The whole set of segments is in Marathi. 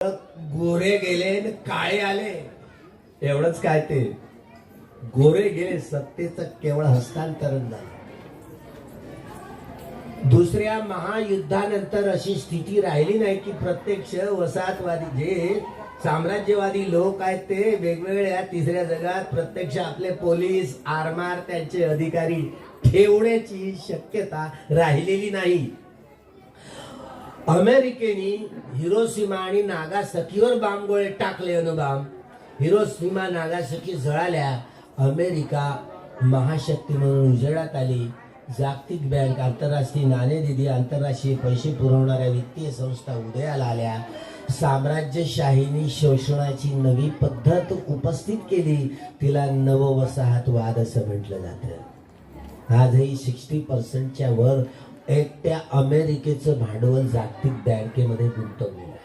गोरे गेले काळे आले. एवढंच काय ते. गोरे गेले सत्तेचं केवळ हस्तांतरण झालं. दुसऱ्या महायुद्धानंतर अशी स्थिती राहिली नाही की प्रत्यक्ष वसाहतवादी जे साम्राज्यवादी लोक आहेत ते वेगवेगळ्या तिसऱ्या जगात प्रत्यक्ष आपले पोलीस आरमार त्यांचे अधिकारी ठेवण्याची शक्यता राहिलेली नाही. अमेरिकेने हिरोसीमा आणि नागासकीवर बांबगोळे टाकले अनुबाम हिरोसीमा नागासकी जळाल्या. अमेरिका महाशक्ती म्हणून उजेडात आली. जागतिक बँक आंतरराष्ट्रीय नाणेनिधी आंतरराष्ट्रीय पैसे पुरवणाऱ्या वित्तीय संस्था उदयाला आल्या. साम्राज्यशाहीने शोषणाची नवी पद्धत उपस्थित केली. तिला नववसाहतवाद असं म्हटलं जातं. आजही सिक्स्टी पर्सेंटच्या वर एकट्या अमेरिकेचं भांडवल जागतिक बँकेमध्ये गुंतवलेलं आहे.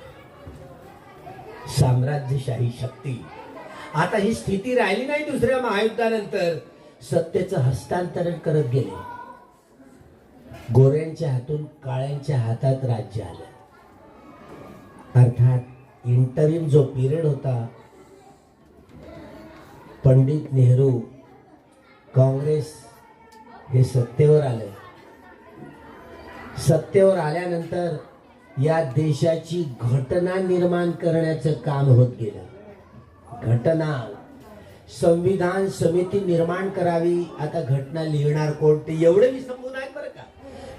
साम्राज्यशाही शक्ती. आता ही स्थिती राहिली नाही दुसऱ्या महायुद्धानंतर. सत्तेचं हस्तांतरण करत गेले. गोऱ्यांच्या हातून काळ्यांच्या हातात राज्य आलं. अर्थात इंटरिम जो पिरियड होता पंडित नेहरू काँग्रेस हे सत्तेवर आले. सत्तेवर आल्यानंतर या देशाची घटना निर्माण करण्याचं काम होत गेलं. घटना संविधान समिती निर्माण करावी आता घटना लिहिणार कोण ते एवढे समजून आहे बरं का.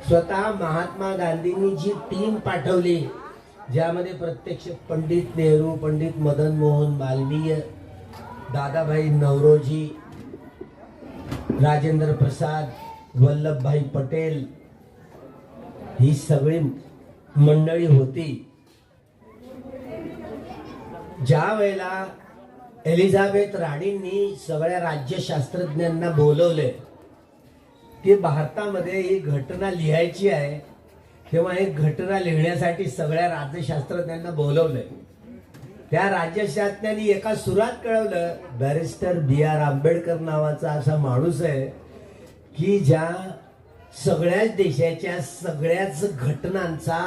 स्वतः महात्मा गांधींनी जी टीम पाठवली ज्यामध्ये प्रत्यक्ष पंडित नेहरू पंडित मदन मोहन मालवीय दादाभाई नवरोजी राजेंद्र प्रसाद वल्लभभाई पटेल ही सगळी मंडळी होती. ज्या वेळेला एलिझाबेथ राणींनी सगळ्या राज्यशास्त्रज्ञांना बोलवले की भारतामध्ये ही घटना लिहायची आहे तेव्हा ही घटना लिहिण्यासाठी सगळ्या राज्यशास्त्रज्ञांना बोलवलंय त्या राज्यशास्त्रज्ञांनी एका सुरात कळवलं बॅरिस्टर बी आर आंबेडकर नावाचा असा माणूस आहे की ज्या सगळ्याच देशाच्या सगळ्याच घटनांचा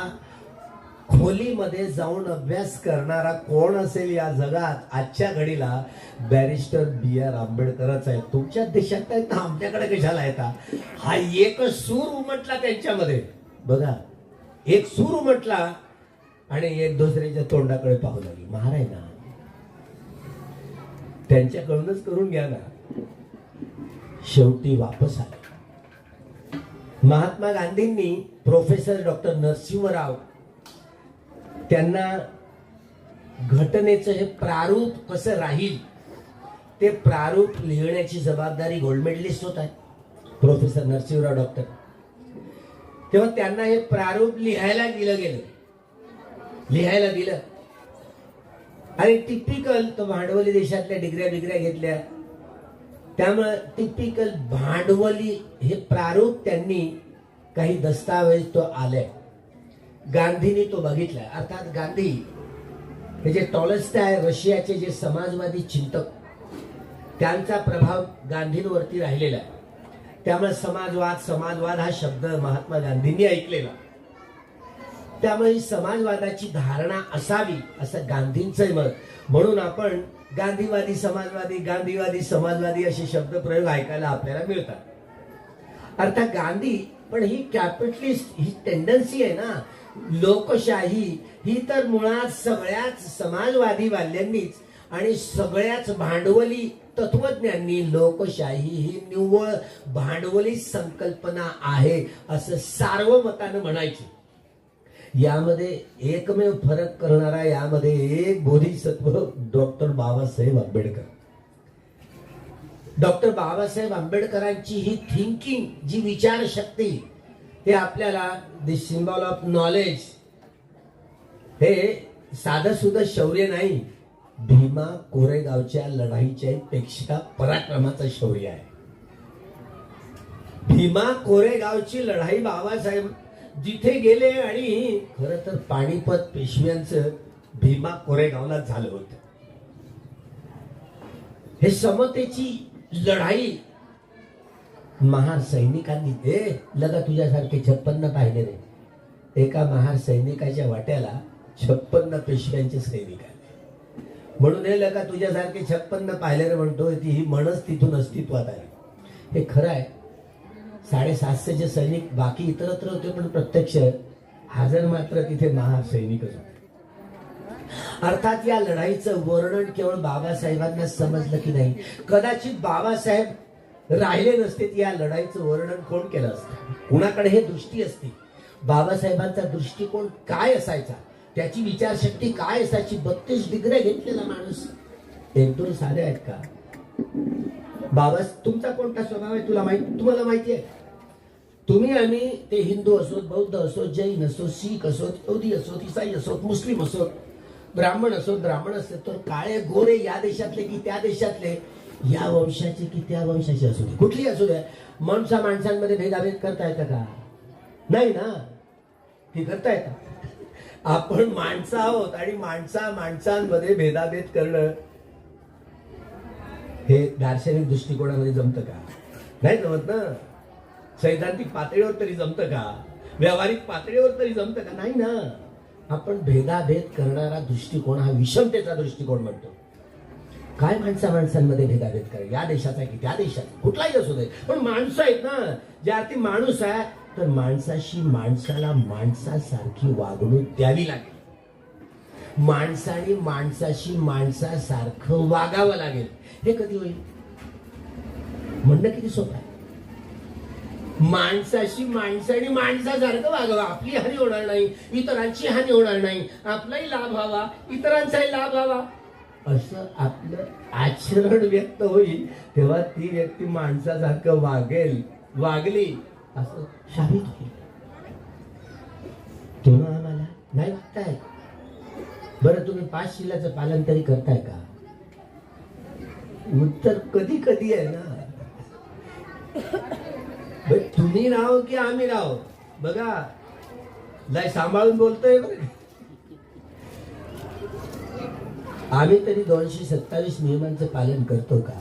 खोलीमध्ये जाऊन अभ्यास करणारा कोण असेल या जगात? आजच्या घडीला बॅरिस्टर बी आर आंबेडकरच आहे तुमच्या देशात आहेत ना आमच्याकडे कशाला येतात हा एक सूर उमटला त्यांच्यामध्ये. बघा एक सूर उमटला आणि एक दुसऱ्याच्या तोंडाकडे पाहू लागली. महाराज ना त्यांच्याकडूनच करून घ्या ना. शेवटी वापस आले. महात्मा गांधींनी प्रोफेसर डॉक्टर नरसिंहराव त्यांना घटनेचं हे प्रारूप कसं राहील ते प्रारूप लिहिण्याची जबाबदारी गोल्ड मेडलिस्ट होत आहे प्रोफेसर नरसिंहराव डॉक्टर तेव्हा त्यांना हे प्रारूप लिहायला दिलं गेलं. लिहायला दिलं. आणि टिपिकल तो भांडवली देशातल्या डिग्र्या बिग्र्या घेतल्या. त्यामुळे टिपिकल भांडवली हे प्रारूप त्यांनी काही दस्तावेज तो आले गांधींनी तो बघितला अर्थात गांधी हे जे टॉलस्ट आहे रशियाचे जे समाजवादी चिंतक त्यांचा प्रभाव गांधींवरती राहिलेला आहे. त्यामुळे समाजवाद समाजवाद हा शब्द महात्मा गांधींनी ऐकलेला. त्यामुळे ही समाजवादाची धारणा असावी असं गांधींचं मत. म्हणून आपण गांधीवादी समाजवादी गांधीवादी समाजवादी असे शब्द प्रयोग ऐकायला आपल्याला मिळतात. अर्थात गांधी पण ही कॅपिटलिस्ट ही टेंडन्सी आहे ना. लोकशाही ही तर मुळात सगळ्याच समाजवादी वाल्यांनीच आणि सगळ्याच भांडवली तत्वज्ञांनी लोकशाही ही निव्वळ भांडवली संकल्पना आहे असं सार्वमतानं म्हणायची. यामध्ये एकमेव फरक करणारा यामध्ये एक बोधिसत्व डॉक्टर बाबासाहेब आंबेडकर. डॉक्टर बाबासाहेब आंबेडकरांची ही थिंकिंग जी विचारशक्ती ते आपल्याला द सिम्बॉल ऑफ नॉलेज हे साधं सुद्धा शौर्य नाही भीमा कोरेगावच्या लढाईच्या पेक्षा पराक्रमाचं शौर्य आहे. भीमा कोरेगावची लढाई बाबासाहेब जिथे गेले आणि खर तर पाणीपत पेशव्यांचं भीमा कोरेगावला झालं होतं. हे समतेची लढाई महार सैनिकांनी ए लगा तुझ्यासारखे छप्पन्न पाहिले रे. एका महार सैनिकाच्या वाट्याला छप्पन्न पेशव्यांचे सैनिक आले. म्हणून हे लगा तुझ्यासारखे छप्पन्न पाहिल्याने म्हणतोय ती ही म्हणच तिथून अस्तित्वात आली. हे खरं आहे साडेसातशेचे सैनिक बाकी इतरत्र होते पण प्रत्यक्ष हजर मात्र तिथे महासैनिकच होते. अर्थात या लढाईचं वर्णन केवळ बाबासाहेबांना समजलं की नाही. कदाचित बाबासाहेब राहिले नसते या लढाईचं वर्णन कोण केलं असतं? कुणाकडे हे दृष्टी असती? बाबासाहेबांचा दृष्टिकोन काय असायचा? त्याची विचारशक्ती काय असायची? बत्तीस डिग्रे घेतलेला माणूस. एक साधे आहेत का? बाबा तुमचा कोणता स्वभाव आहे? तुला माहिती तुम्हाला माहिती आहे? तुम्ही आम्ही ते हिंदू असोत बौद्ध असोत जैन असोत शीख असोत यहुदी असोत इसाई असोत मुस्लिम असोत ब्राह्मण असोत ब्राह्मण असोत तर काळे गोरे या देशातले की त्या देशातले? या वंशाचे की त्या वंशाचे असू दे. कुठली असू द्या माणसा माणसांमध्ये भेदाभेद करता येतं का? नाही ना? हे करता येतं. आपण माणसं आहोत आणि माणसा माणसांमध्ये भेदाभेद करणं हे दार्शनिक दृष्टिकोनामध्ये जमतं का? नाही जमत ना? सैद्धांतिक पातळीवर तरी जमतं का? व्यावहारिक पातळीवर तरी जमतं का? नाही ना. आपण भेदाभेद करणारा दृष्टिकोन हा विषमतेचा दृष्टिकोन म्हणतो. काय माणसा माणसांमध्ये भेदाभेद करा या देशाचा की त्या देशाचा? कुठलाही असू दे. पण माणसं आहेत ना. ज्या अर्थी माणूस आहे तर माणसाशी माणसाला माणसासारखी वागणूक द्यावी लागेल. माणसाने माणसाशी माणसासारखं वागावं लागेल. हे कधी होईल? म्हणणं किती सोपं आहे. माणसाशी माणसाने माणसासारखं वागावं. आपली हानी होणार नाही इतरांची हानी होणार नाही. आपलाही लाभ व्हावा इतरांचाही लाभ व्हावा. असं आपलं आचरण व्यक्त होईल तेव्हा ती व्यक्ती माणसासारखं वागेल वागली असं शाबित होईल तेव्हा आम्हाला नाही वागताय बरं तुम्ही पाच शिलाचं पालन तरी करताय का? उत्तर कधी कधी आहे ना. तुम्ही राहो की आम्ही राहो? बघा लय सांभाळून बोलतोय आम्ही तरी दोनशे सत्तावीस नियमांचं पालन करतो का?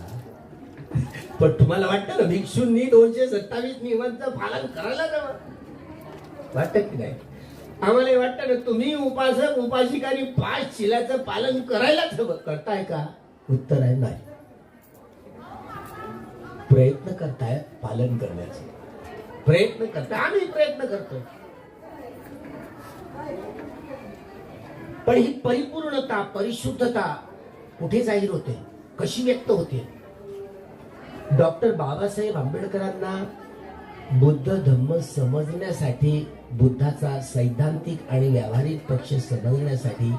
पण तुम्हाला वाटतं ना भिक्षूंनी दोनशे सत्तावीस नियमांचं पालन करायला वाटत की नाही? आम्हाला वाटतं ना तुम्ही उपासक उपासिकांनी पाच शिलाचं पालन करायलाच हवं. करताय का? उत्तर आहे नाही. प्रयत्न करताय पालन करण्याचे. प्रयत्न करताय. आम्ही प्रयत्न करतो पण ही परिपूर्णता परिशुद्धता कुठे जाहीर होते? कशी व्यक्त होते? डॉक्टर बाबासाहेब आंबेडकरांना बुद्ध धम्म समजण्यासाठी बुद्धाचा सैद्धांतिक आणि व्यावहारिक पक्ष समजण्यासाठी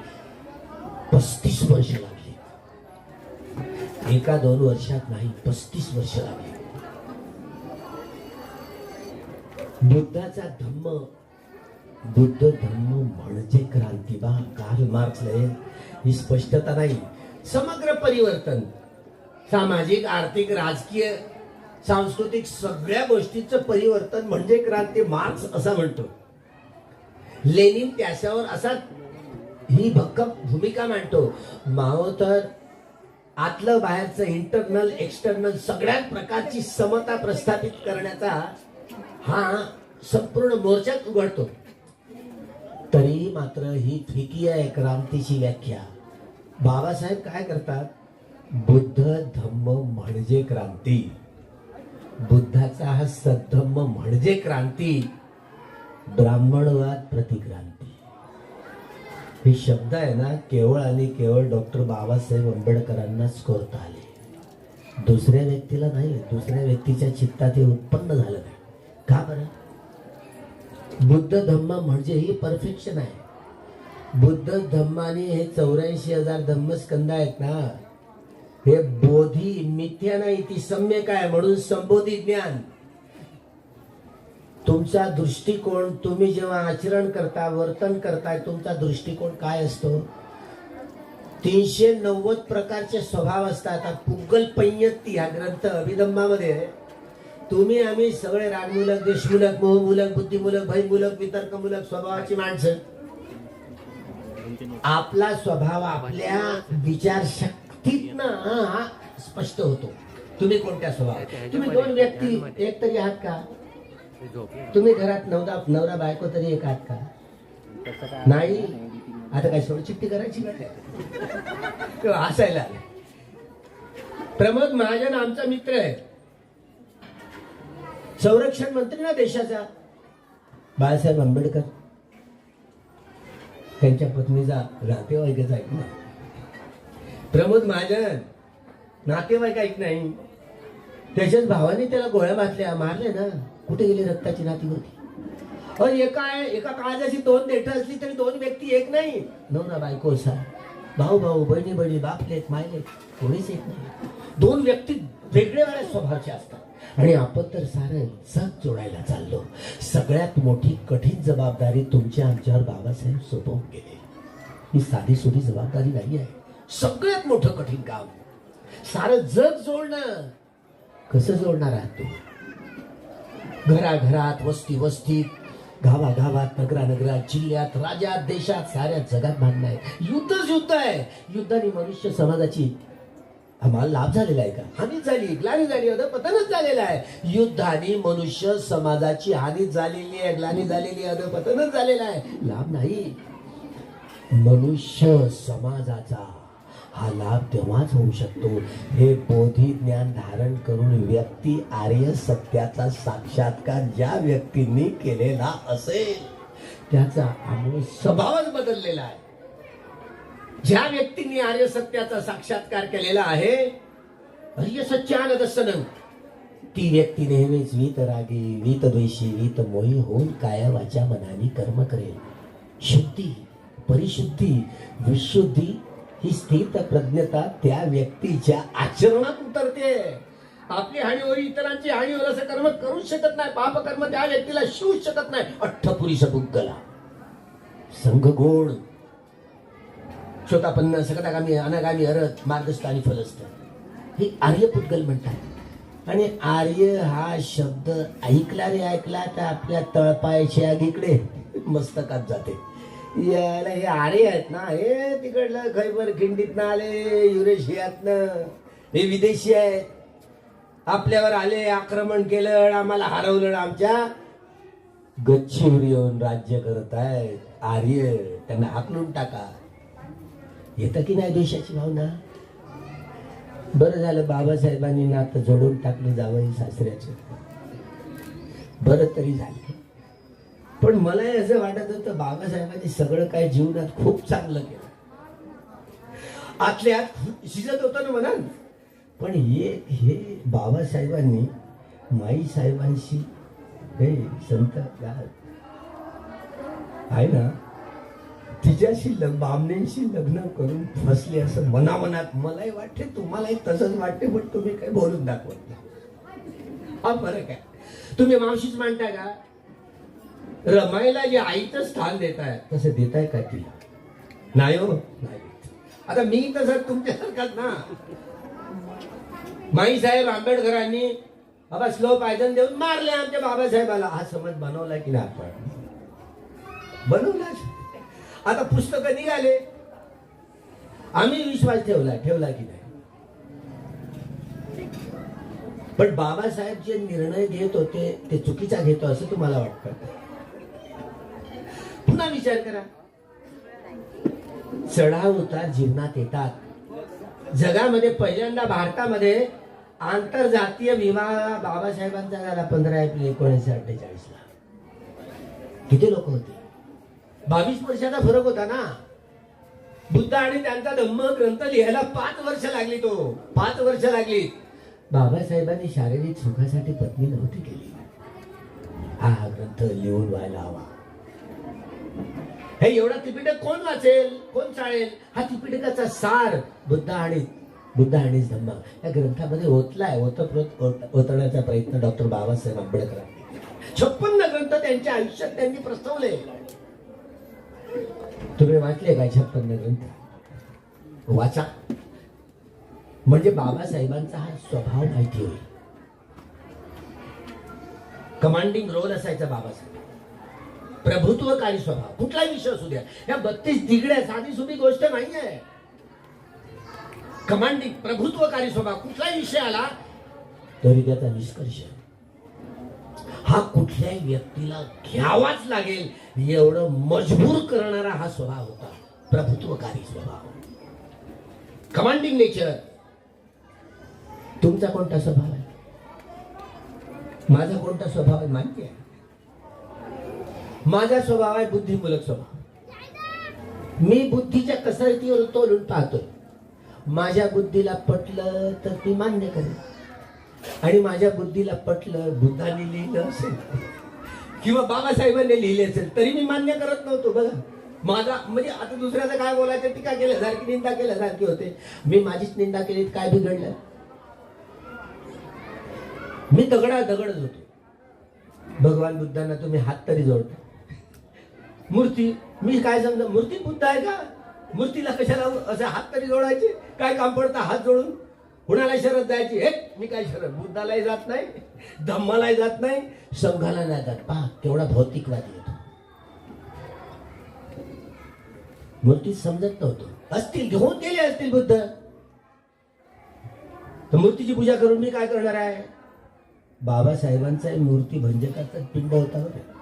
पस्तीस वर्ष लागली. एका दोन वर्षात नाही पस्तीस वर्ष लागली. बुद्धाचा धम्म बुद्ध धम्म म्हणजे क्रांती. बा कार्ल मार्क्सले ही स्पष्टता नाही. समग्र परिवर्तन सामाजिक आर्थिक राजकीय सांस्कृतिक सगळ्या गोष्टीचं परिवर्तन म्हणजे क्रांती. मार्क्स असा म्हणतो. लेनिन त्याच्यावर असा ही भक्कम भूमिका मांडतो. माओ तर आतलं बाहेरचं इंटरनल एक्सटर्नल सगळ्या प्रकारची समता प्रस्थापित करण्याचा हा संपूर्ण मोर्चात उघडतो. तरी मात्र ही फिकी आहे क्रांतीची व्याख्या. बाबासाहेब काय करतात? बुद्ध धम्म म्हणजे क्रांती. बुद्धाचा हा सद्धम्म म्हणजे क्रांती. ब्राह्मणवाद प्रतिक्रांती. हे शब्द आहे ना केवळ आणि केवळ डॉक्टर बाबासाहेब आंबेडकरांनाच करता आले. दुसऱ्या व्यक्तीला नाही दुसऱ्या व्यक्तीच्या चित्तात हे उत्पन्न झालं नाही. का बरं? बुद्ध धम्म म्हणजे ही परफेक्शन आहे. बुद्ध धम्माने हे चौऱ्याऐंशी हजार धम्मस्कंद आहेत ना हे बोधी मिथ्या नाही ती सम्यक आहे म्हणून संबोधी ज्ञान. तुमचा दृष्टिकोन तुम्ही जेव्हा आचरण करता वर्तन करताय तुमचा दृष्टिकोन काय असतो? तीनशे नव्वद प्रकारचे स्वभाव असतात. पुग्गल पैयत्ती हा ग्रंथ अभिधम्मामध्ये तुम्ही आम्ही सगळे रागमूलक देशमूलक मोहमूलक बुद्धिमूलक भयमूलक वितर्कमूलक स्वभावाची माणसं. आपला स्वभाव आपल्या विचारशक्तीतनं हा स्पष्ट होतो. तुम्ही कोणत्या स्वभाव तुम्ही दोन व्यक्ती एक तरी आहात का? तुम्ही घरात नवरा नवरा बायको तरी एक आहात का? नाही. आता काय सोड करायची असायला हसायला? प्रमोद महाजन आमचा मित्र आहे. संरक्षण मंत्री ना देशाचा. बाळासाहेब आंबेडकर. त्यांच्या पत्नीचा नातेवाईकच ऐक ना. प्रमोद महाजन नातेवाईक ऐक नाही त्याच्याच भावाने त्याला गोळ्या मारल्या मारले ना. कुठे गेली रक्ताची नाती होती? एका एका काळजाची दोन देठ असली तरी दोन व्यक्ती एक नाही. नवरा बायको असा भाऊ भाऊ बहिणी बहिणी बापलेत मायलेत कोणीच एक नाही. दोन व्यक्ती वेगळे वेगळ्या स्वभावाचे असतात. आणि आपण तर सारं जग जोडायला चाललो. सगळ्यात मोठी कठीण जबाबदारी तुमच्या आमच्यावर बाबासाहेब सोपवून गेले. ही साधी सुधी जबाबदारी नाही आहे. सगळ्यात मोठं कठीण काम. सारं जग जोडणं. कसं जोडणार आहात तू घराघरात वस्ती वस्तीत गावागावात नगरानगरात जिल्ह्यात राज्यात देशात साऱ्या जगात भांडणं आहे. युद्धच युद्ध आहे. युद्धाने मनुष्य समाजाची आम्हाला लाभ झालेला आहे का? हानी झाली ग्लानी झाली होतं पतनच झालेलं आहे. युद्धाने मनुष्य समाजाची हानी झालेली आहे ग्लानी झालेली आहे पतनच झालेलं आहे. लाभ नाही. मनुष्य समाजाचा हा लाभ तेव्हाच होऊ शकतो. हे बोधी ज्ञान धारण करून व्यक्ती आर्य सत्याचा साक्षात्कार ज्या व्यक्तींनी केलेला असेल त्याचा आमूळ स्वभावच बदललेला आहे. ज्या व्यक्तींनी आर्य सत्याचा साक्षात्कार केलेला आहे आर्य सच्चानद सनम ती व्यक्ती नेहमीच वीत रागी वीतदेशी वीतमोही होऊन कायमाच्या मनाने कर्म करेल. शुद्धी परिशुद्धी विशुद्धी ही स्थित प्रज्ञता त्या व्यक्तीच्या आचरणात उतरते. आपली हानी होईल इतरांची हानी होईल असं कर्म करूच शकत नाही. पाप कर्म त्या व्यक्तीला शिवूच शकत नाही. अठ्ठपुरी सपुद्गला संघगोड स्वतःपन्न सकटागामी अनागामी अरत मार्गस्थ आणि फलस्थ. हे आर्य पुद्गल म्हणतात. आणि आर्य हा शब्द ऐकला रे ऐकला तर आपल्या तळपायाच्या आगीकडे मस्तकात जाते. याला हे आर्य आहेत ना हे तिकडलं खैबर खिंडीतनं आले युरेशियातनं. हे विदेशी आहेत. आपल्यावर आले आक्रमण केलं आम्हाला हरवलं आमच्या गच्चीवर येऊन राज्य करत आहेत. आर्य त्यांना हाकलून टाका. येतं की नाही देशाची भावना? बरं झालं बाबासाहेबांनी नातं जोडून टाकलं जावं सासऱ्याचं. बरं तरी झालं. पण मला असं वाटत होतं बाबासाहेबांनी सगळं काय जीवनात खूप चांगलं केलं. आतल्या आत शिजत होतं ना म्हणाल. पण हे हे बाबासाहेबांनी माई साहेबांशी हे संत आहे ना तिच्याशी बामण्यांशी लग्न करून फसले असं मनामनात मलाही वाटते तुम्हालाही तसंच वाटते पण तुम्ही काही बोलून दाखवत नाही. हा फरक आहे. तुम्ही मावशीच मांडता का? रमाईला जे आईचं स्थान देताय तसं देताय का तिला नाही हो. नाही. आता मी तसं तुमच्यासारखाच ना माई साहेब आंबेडकरांनी बाबा स्लो पायदन देऊन मारले आमच्या बाबासाहेबाला. हा समज बनवला की नाही आपण? बनवला. आता पुस्तकं निघाले. आम्ही विश्वास ठेवला ठेवला की नाही? पण बाबासाहेब जे निर्णय घेत होते ते चुकीचा घेतो असं तुम्हाला वाटतं? पुन्हा विचार करा. चढाव उतार जीवनात येतात. जगामध्ये पहिल्यांदा भारतामध्ये आंतरजातीय विवाह बाबासाहेबांचा झाला पंधरा एप्रिल एकोणीसशे अठ्ठेचाळीस ला. किती लोक होते? बावीस वर्षाचा फरक होता ना. बुद्ध आणि त्यांचा धम्म ग्रंथ लिहायला पाच वर्ष लागली तो. पाच वर्ष लागली. बाबासाहेबांनी शारीरिक सुखासाठी पत्नी नव्हती केली. हा हा ग्रंथ लिहून व्हायला हवा. हे एवढा त्रिपिटक कोण वाचेल? कोण चाळेल? हा त्रिपिटकाचा सार बुद्ध आणि बुद्ध आणि धम्म या ग्रंथामध्ये ओतलाय. ओतप्रोत ओतण्याचा प्रयत्न डॉक्टर बाबासाहेब आंबेडकर. छप्पन्न ग्रंथ त्यांच्या आयुष्यात त्यांनी प्रस्तवले. तुम्ही वाचले काय छप्पन्न ग्रंथ? वाचा. म्हणजे बाबासाहेबांचा हा स्वभाव माहिती होईल. कमांडिंग रोल असायचा बाबासाहेब. प्रभुत्वकारी स्वभाव. कुठलाही विषय असू द्या. या बत्तीस तिगड्या साधी सुधी गोष्ट नाही आहे कमांडिंग प्रभुत्वकारी स्वभाव. कुठलाही विषय आला तरी त्याचा निष्कर्ष. हा कुठल्याही व्यक्तीला घ्यावाच लागेल. एवढं मजबूर करणारा हा स्वभाव होता. प्रभुत्वकारी स्वभाव. Commanding nature. तुमचा कोणता स्वभाव आहे? माझा कोणता स्वभाव आहे माहिती आहे? माझा स्वभाव आहे बुद्धिमूलक स्वभाव. मी बुद्धीच्या कसरतीवर तोलून पाहतोय. माझ्या बुद्धीला पटलं तर ती मान्य करेल. आणि माझ्या बुद्धीला पटलं बुद्धाने लिहिलं असेल. किंवा बाबासाहेबांनी लिहिले असेल तरी मी मान्य करत नव्हतो. बघा माझा म्हणजे आता दुसऱ्याचं काय बोलायचं टीका केल्यासारखी निंदा केल्यासारखी होते. मी माझीच निंदा केली काय बिघडलं? मी दगडा दगडच होतो. भगवान बुद्धांना तुम्ही हात तरी जोडता. मूर्ती मी काय समजा मूर्ती बुद्ध आहे का? मूर्तीला कशाला असं हात तरी जोडायचे? काय काम पडतं हात जोडून? कुणाला शरद जायची हे मी काय शरद? बुद्धालाही जात नाही धम्मालाही जात नाही संघाला नाही जात. पहा केवढा भौतिकवादी येतो मूर्ती समजत नव्हतो. असतील घेऊन गेले असतील बुद्ध. तर मूर्तीची पूजा करून मी काय करणार आहे? बाबासाहेबांचा मूर्ती भंजकाचा पिंड होता बरं.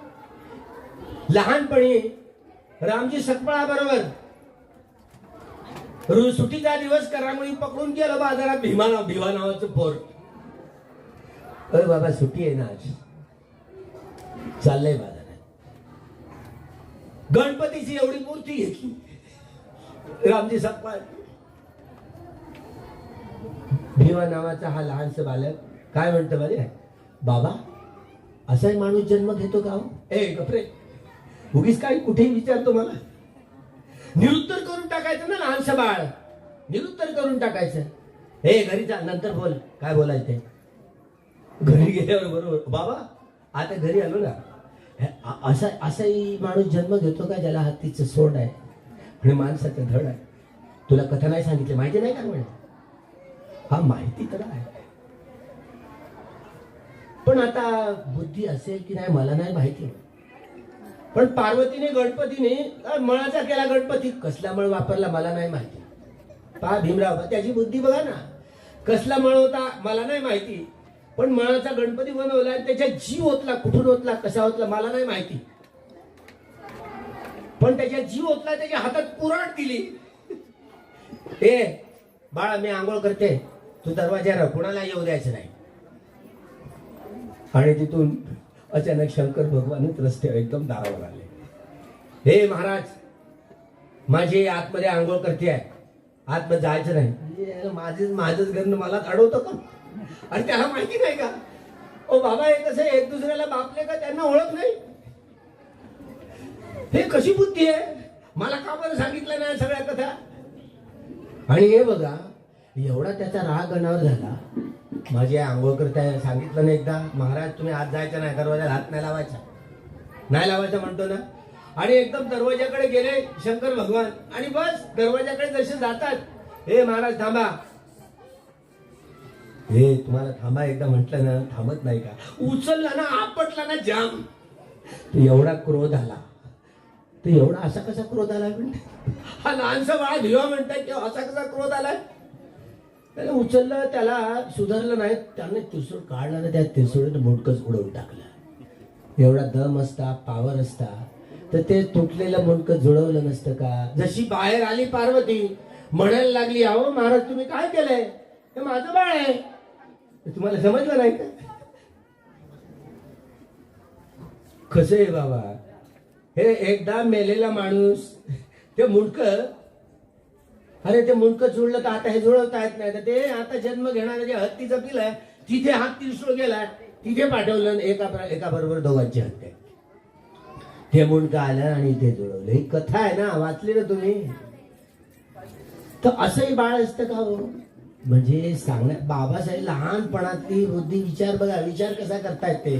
लहानपणी रामजी सकपाळा बरोबर सुट्टीचा दिवस करामुळे पकडून गेलो बाजारात भीमा नाव नावाचं पोर. अरे बाबा सुट्टी आहे ना आज. चाललंय बाजारात. गणपतीची एवढी मूर्ती घेतली. रामजी सकपाळ. भीमा नावाचा हा लहानसा बालक. काय म्हणतो बरे बाबा असाही माणूस जन्म घेतो का हो? ए गपरे. उगीच काही कुठेही विचारतो मला. निरुत्तर करून टाकायचं ना लहानसं बाळ. निरुत्तर करून टाकायचं. हे घरी जा नंतर बोल. काय बोलायचं घरी गेल्यावर बरोबर. बाबा आता घरी आलो ना. हे, असा असाही माणूस जन्म घेतो का ज्याला हत्तीचं सोंड आहे? आणि माणसाचं धड आहे? तुला कथा नाही सांगितली? माहिती नाही का म्हणे हा माहिती तर आहे. पण आता बुद्धी असेल की नाही मला नाही माहिती. पण पार्वतीने गणपतीने मळाचा केला गणपती. कसला मळ वापरला मला नाही माहिती. पहा भीमराव त्याची बुद्धी बघा ना. कसला मळ होता मला नाही माहिती. पण मळाचा गणपती बनवला आणि त्याच्या जीव ओतला कुठून ओतला कसा ओतला मला नाही माहिती. पण त्याच्या जीव ओतला त्याच्या हातात पुराण दिली. ए बाळा मी आंघोळ करते. तू दरवाजा कुणाला येऊ द्यायचं नाही. आणि तिथून अचानक शंकर भगवानच रस्ते एकदम दारावर आले. हे महाराज माझी आतमध्ये आंघोळ करते आहे. आतमध्ये जायचं नाही. म्हणजे माझेच माझंच घरनं मला अडवतं का आणि त्याला माहिती नाही का? ओ बाबा हे कसं एक दुसऱ्याला बापले का? त्यांना ओळख नाही? हे कशी बुद्धी आहे? मला का बरं सांगितलं नाही सगळ्या कथा? आणि हे बघा एवढा त्याचा राग अनावर झाला माझी आंघोळकर आंघोळ करताय सांगितलं ना एकदा? महाराज तुम्ही हात जायचं नाही दरवाजाला हात नाही लावायचा. नाही लावायचा म्हणतो ना. आणि एकदम दरवाजाकडे गेले शंकर भगवान. आणि बस दरवाजाकडे जसे जातात. हे महाराज थांबा. हे तुम्हाला थांबा एकदा म्हटलं ना थांबत नाही का? उचलला ना आपटला ना जाम. तो एवढा क्रोध आला. तो एवढा असा कसा क्रोध आला? म्हणते हा लहानसा बाळा भिवा म्हणतात असा कसा क्रोध आलाय त्याला उचललं त्याला सुधारलं नाही. त्याने तिसूळ काढलं ना त्या तिरसुळीने मुंडकच उडवून टाकलं. एवढा दम असता पावर असता तर ते तुटलेलं मुंडकं जुळवलं नसतं का? जशी बाहेर आली पार्वती म्हणायला लागली अहो महाराज तुम्ही काय केलंय? हे माझं बाळ आहे. तुम्हाला समजलं नाही का? कसं आहे बाबा? हे एकदा मेलेला माणूस ते मुंडकं अरे ते मुंडकं जुळलं तर आता हे जुळवता येत नाही. तर ते आता जन्म घेणारे जे हत्तीचं पिल आहे तिथे हात तिरसूळ गेला तिथे पाठवलं एका एका बरोबर दोघांची हत्या. हे मुंडकं आलं आणि इथे जुळवलं. ही कथा आहे ना वाचली ना तुम्ही? तर असंही बाळ असतं का हो? म्हणजे सांगण्या बाबासाहेब लहानपणातली बुद्धी विचार बघा विचार कसा करतायत ते?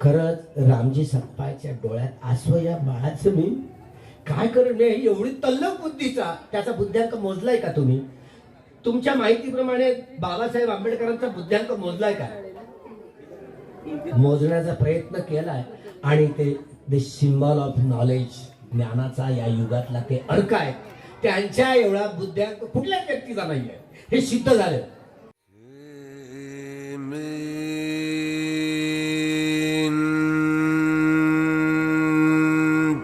खरंच रामजी सप्पाच्या डोळ्यात आसव या बाळाचं मी काय करणे एवढी तल्लक बुद्धीचा. त्याचा बुद्ध्यांक मोजलाय का तुम्ही? तुमच्या माहितीप्रमाणे बाबासाहेब आंबेडकरांचा बुद्ध्यांक मोजलाय का? मोजण्याचा प्रयत्न केलाय. आणि ते द सिम्बॉल ऑफ नॉलेज ज्ञानाचा या युगातला ते अर्क आहे. त्यांच्या एवढा बुद्ध्यांक कुठल्याच व्यक्तीचा नाहीये. हे सिद्ध झालं.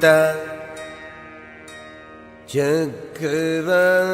Minta Jagvali